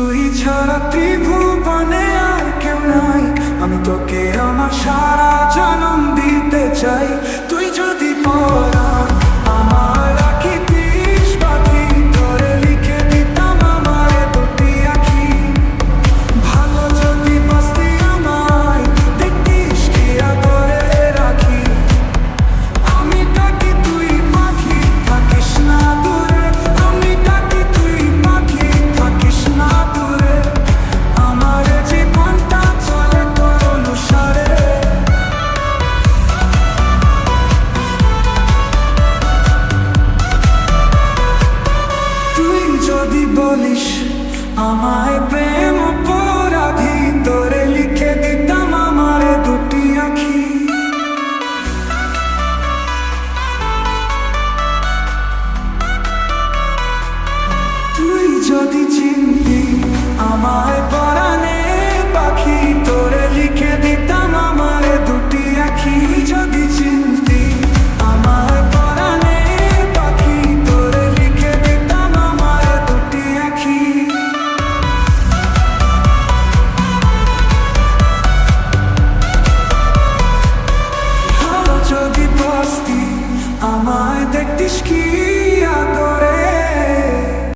তুই ছাড়া ত্রিভুবনে আর কেউ নাই। আমি তোকে আমার সারা বলিস আমায় প্রেম